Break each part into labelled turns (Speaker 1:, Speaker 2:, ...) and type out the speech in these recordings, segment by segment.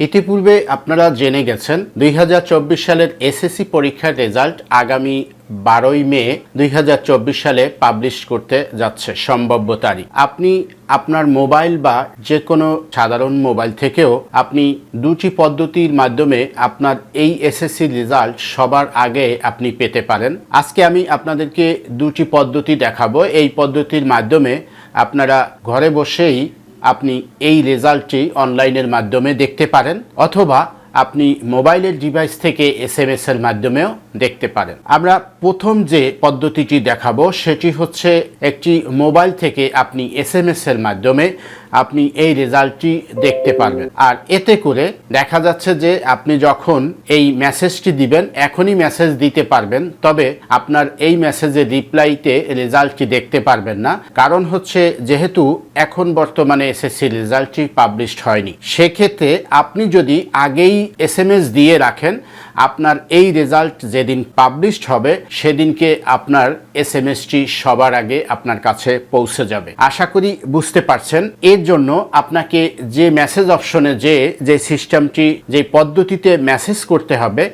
Speaker 1: ইতিপূর্বে আপনারা জেনে গেছেন, দুই হাজার চব্বিশ সালের এসএসসি পরীক্ষার রেজাল্ট আগামী বারোই মে দুই হাজার চব্বিশ সালে পাবলিশ করতে যাচ্ছে সম্ভাব্য তারিখ। আপনি আপনার মোবাইল বা যে কোনো সাধারণ মোবাইল থেকেও আপনি দুটি পদ্ধতির মাধ্যমে আপনার এই এসএসসি রেজাল্ট সবার আগে আপনি পেতে পারেন। আজকে আমি আপনাদেরকে দুটি পদ্ধতি দেখাবো। এই পদ্ধতির মাধ্যমে আপনারা ঘরে বসেই আপনি এই রেজাল্টটি অনলাইনের মাধ্যমে দেখতে পারেন, অথবা আপনি মোবাইলের ডিভাইস থেকে এস এম এস এর মাধ্যমেও দেখতে পারেন। আমরা প্রথম যে পদ্ধতিটি দেখাবো, সেটি হচ্ছে একটি মোবাইল থেকে আপনি এস এম এস এর মাধ্যমে আপনি এই রেজাল্টটি দেখতে পারবেন। আর এতে করে দেখা যাচ্ছে যে আপনি যখন এই মেসেজটি দিবেন, এখনই মেসেজ দিতে পারবেন, তবে আপনার এই মেসেজের রিপ্লাইতে রেজাল্টটি দেখতে পারবেন না। কারণ হচ্ছে যেহেতু এখন বর্তমানে এসএসসি রেজাল্টটি পাবলিশড হয়নি। সেক্ষেত্রে আপনি যদি আগেই এস দিয়ে রাখেন, আপনার এই রেজাল্ট যেদিন পাবলিশড হবে, সেদিনকে আপনার এস এম সবার আগে আপনার কাছে পৌঁছে যাবে। আশা করি বুঝতে পারছেন। এর জন্য আপনাকে যে মেসেজ অপশনে যে যে সিস্টেমটি যে পদ্ধতিতে মেসেজ করতে হবে,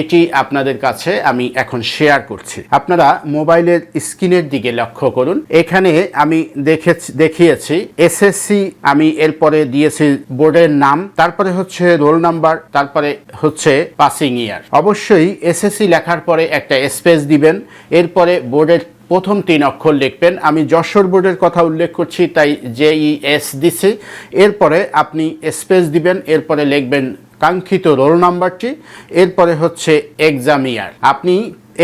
Speaker 1: এটি আপনাদের কাছে আমি এখন শেয়ার করছি। আপনারা মোবাইলের স্ক্রিনের দিকে লক্ষ্য করুন। এখানে আমি দেখেছি, দেখিয়েছি এসএসসি আমি এরপরে দিয়েছি বোর্ডের নাম, তারপরে হচ্ছে রোল নাম্বার, তারপরে হচ্ছে পাসিং ইয়ার অবশ্যই এসএসসি লেখার পরে একটা স্পেস দিবেন, এরপরে বোর্ডের প্রথম তিন অক্ষর লিখবেন। আমি যশোর বোর্ডের কথা উল্লেখ করছি, তাই জেই এস দিছি। এরপরে আপনি স্পেস দিবেন, এরপরে লিখবেন কাঙ্ক্ষিত রোল নাম্বারটি, এরপরে হচ্ছে এক্সাম ইয়ার। আপনি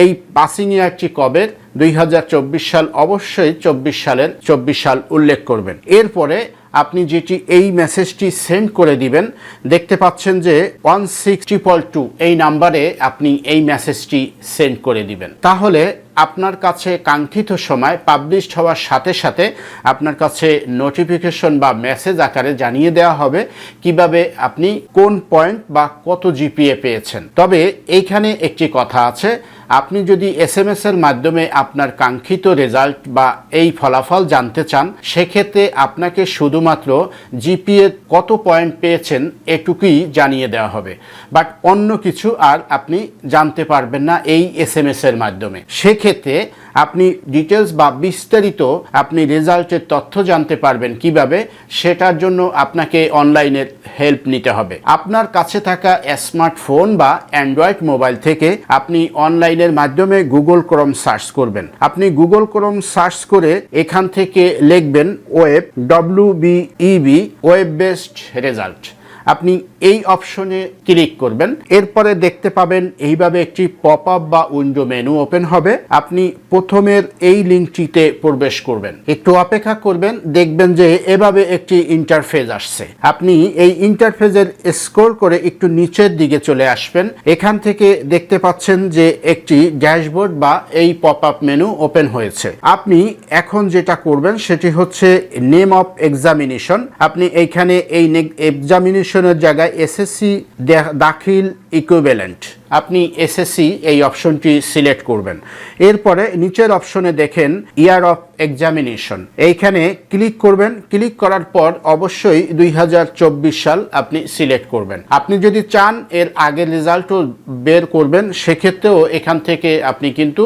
Speaker 1: এই পাসিং ইয়ারটি কবে? দুই হাজার চব্বিশ সাল, অবশ্যই চব্বিশ সালের চব্বিশ সাল উল্লেখ করবেন। এরপরে আপনি যেটি এই মেসেজটি সেন্ড করে দিবেন, দেখতে পাচ্ছেন যে ওয়ান সিক্স ট্রিপল টু এই নাম্বারে আপনি এই মেসেজটি সেন্ড করে দিবেন। তাহলে আপনার কাছে কাঙ্ক্ষিত সময় পাবলিশড হওয়ার সাথে সাথে আপনার কাছে নোটিফিকেশন বা মেসেজ আকারে জানিয়ে দেওয়া হবে কীভাবে আপনি কোন পয়েন্ট বা কত জিপিএ পেয়েছেন। তবে এইখানে একটি কথা আছে আপনি যদি এস এম এর মাধ্যমে আপনার কাঙ্ক্ষিত রেজাল্ট বা এই ফলাফল জানতে চান, সেক্ষেত্রে আপনাকে শুধুমাত্র জিপিএ কত পয়েন্ট পেয়েছেন এটুকুই জানিয়ে দেওয়া হবে। বাট অন্য কিছু আর আপনি জানতে পারবেন না এই এস এম এর মাধ্যমে। সেক্ষেত্রে আপনি ডিটেলস বা বিস্তারিত আপনি রেজাল্টের তথ্য জানতে পারবেন কীভাবে, সেটার জন্য আপনাকে অনলাইনের হেল্প নিতে হবে। আপনার কাছে থাকা স্মার্টফোন বা অ্যান্ড্রয়েড মোবাইল থেকে আপনি অনলাইনের মাধ্যমে গুগল ক্রম সার্চ করবেন। আপনি গুগল ক্রম সার্চ করে এখান থেকে লিখবেন web W BEB web based result আপনি এই অপশনে ক্লিক করবেন। এরপরে দেখতে পাবেন এইভাবে একটি পপ আপ বা উইন্ডো মেনু ওপেন হবে। আপনি প্রথমের এই লিঙ্কটিতে প্রবেশ করবেন। একটু অপেক্ষা করবেন, দেখবেন যে এভাবে একটি ইন্টারফেস আসছে। আপনি এই ইন্টারফেসের স্ক্রল করে একটু নিচের দিকে চলে আসবেন। এখান থেকে দেখতে পাচ্ছেন যে একটি ড্যাশবোর্ড বা এই পপ আপ মেনু ওপেন হয়েছে। আপনি এখন যেটা করবেন সেটি হচ্ছে নেম অফ এক্সামিনেশন। আপনি এইখানে এই এক্সামিনেশনের জায়গায় এসএসসি দাখিল ইকুইভ্যালেন্ট আপনি এসএসসি এই অপশনটি সিলেক্ট করবেন। এরপরে নিচের অপশনে দেখেন ইয়ার অফ এক্সামিনেশন এইখানে ক্লিক করবেন। ক্লিক করার পর অবশ্যই দুই হাজার চব্বিশ সাল আপনি সিলেক্ট করবেন। আপনি যদি চান এর আগের রেজাল্টও বের করবেন, সেক্ষেত্রেও এখান থেকে আপনি কিন্তু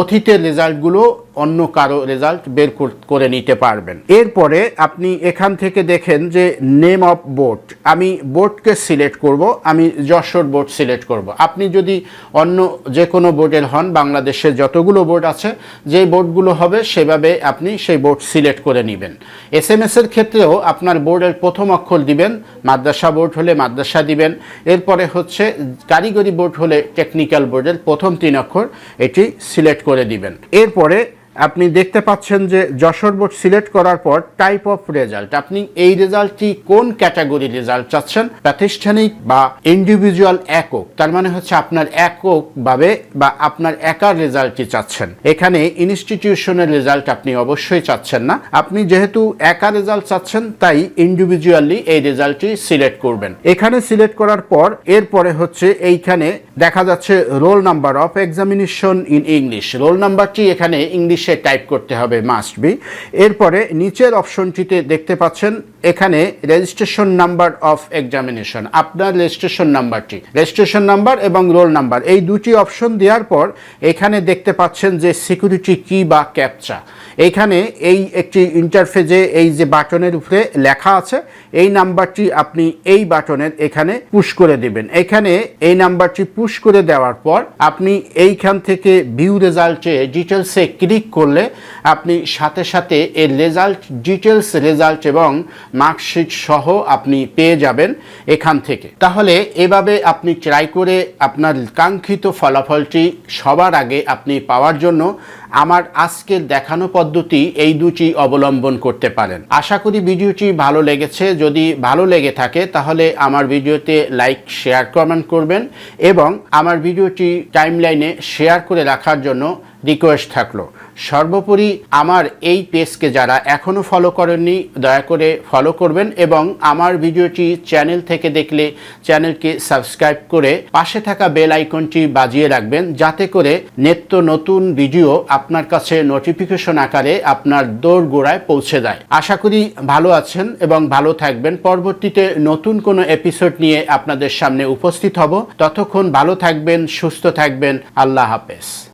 Speaker 1: অতীতের রেজাল্টগুলো অন্য কারও রেজাল্ট বের করে নিতে পারবেন। এরপরে আপনি এখান থেকে দেখেন যে নেম অফ বোর্ড আমি বোর্ডকে সিলেক্ট করব, আমি যশোর বোর্ড সিলেক্ট করব। আপনি যদি অন্য যে কোনো বোর্ডের হন বাংলাদেশের যতগুলো বোর্ড আছে, যে বোর্ডগুলো হবে সেভাবে আপনি সেই বোর্ড সিলেক্ট করে নেবেন। এস এম এর ক্ষেত্রেও আপনার বোর্ডের প্রথম অক্ষর দিবেন, মাদ্রাসা বোর্ড হলে মাদ্রাসা দিবেন, এরপরে হচ্ছে কারিগরি বোর্ড হলে টেকনিক্যাল বোর্ডের প্রথম তিন অক্ষর এটি সিলেক্ট করে দিবেন। এরপরে আপনি দেখতে পাচ্ছেন যে যশোর বোর্ড সিলেক্ট করার পর টাইপ অফ রেজাল্ট আপনি এই রেজাল্টটি কোন ক্যাটাগরি রেজাল্ট চাচ্ছেন? প্রাতিষ্ঠানিক বা ইন্ডিভিজুয়াল একক? তার মানে হচ্ছে আপনার একক ভাবে বা আপনার একার রেজাল্টটি চাচ্ছেন। এখানে ইনস্টিটিউশনের রেজাল্ট আপনি অবশ্যই চাচ্ছেন না। আপনি যেহেতু একা রেজাল্ট চাচ্ছেন, তাই ইন্ডিভিজুয়ালি এই রেজাল্টটি সিলেক্ট করবেন। এখানে সিলেক্ট করার পর এরপরে হচ্ছে এইখানে দেখা যাচ্ছে roll number of examination in English roll নাম্বারটি এখানে ইংলিশ ইংলিশে টাইপ করতে হবে মাস্ট বি এরপরে নিচের অপশনটিতে দেখতে পাচ্ছেন এখানে রেজিস্ট্রেশন নাম্বার অফ এক্সামিনেশন আপনার রেজিস্ট্রেশন নাম্বারটি রেজিস্ট্রেশন নাম্বার এবং রোল নাম্বার এই দুটি অপশন দেওয়ার পর এখানে দেখতে পাচ্ছেন যে সিকিউরিটি কি বা ক্যাপচা এইখানে এই একটি ইন্টারফেজে এই যে বাটনের উপরে লেখা আছে, এই নাম্বারটি আপনি এই বাটনের এখানে পুশ করে দিবেন। এখানে এই নাম্বারটি পুশ করে দেওয়ার পর আপনি এইখান থেকে ভিউ রেজাল্টে ডিটেলসে ক্লিক করলে আপনি সাথে সাথে এর রেজাল্ট ডিটেলস রেজাল্ট এবং মার্কশিট সহ আপনি পেয়ে যাবেন এখান থেকে। তাহলে এভাবে আপনি ট্রাই করে আপনার কাঙ্ক্ষিত ফলাফলটি সবার আগে আপনি পাওয়ার জন্য আমার আজকের দেখানো পদ্ধতি এই দুটি অবলম্বন করতে পারেন। আশা করি ভিডিওটি ভালো লেগেছে। যদি ভালো লেগে থাকে, তাহলে আমার ভিডিওতে লাইক শেয়ার কমেন্ট করবেন এবং আমার ভিডিওটি টাইমলাইনে শেয়ার করে রাখার জন্য রিকোয়েস্ট থাকল। সর্বোপরি আমার এই পেজকে যারা এখনও ফলো করেননি, দয়া করে ফলো করবেন এবং আমার ভিডিওটি চ্যানেল থেকে দেখলে চ্যানেলকে সাবস্ক্রাইব করে পাশে থাকা বেল আইকনটি বাজিয়ে রাখবেন, যাতে করে নিত্য নতুন ভিডিও আপনার কাছে নোটিফিকেশন আকারে আপনার দৌড় গোড়ায় পৌঁছে দেয় আশা করি ভালো আছেন এবং ভালো থাকবেন। পরবর্তীতে নতুন কোনো এপিসোড নিয়ে আপনাদের সামনে উপস্থিত হব। ততক্ষণ ভালো থাকবেন, সুস্থ থাকবেন। আল্লাহ হাফেজ।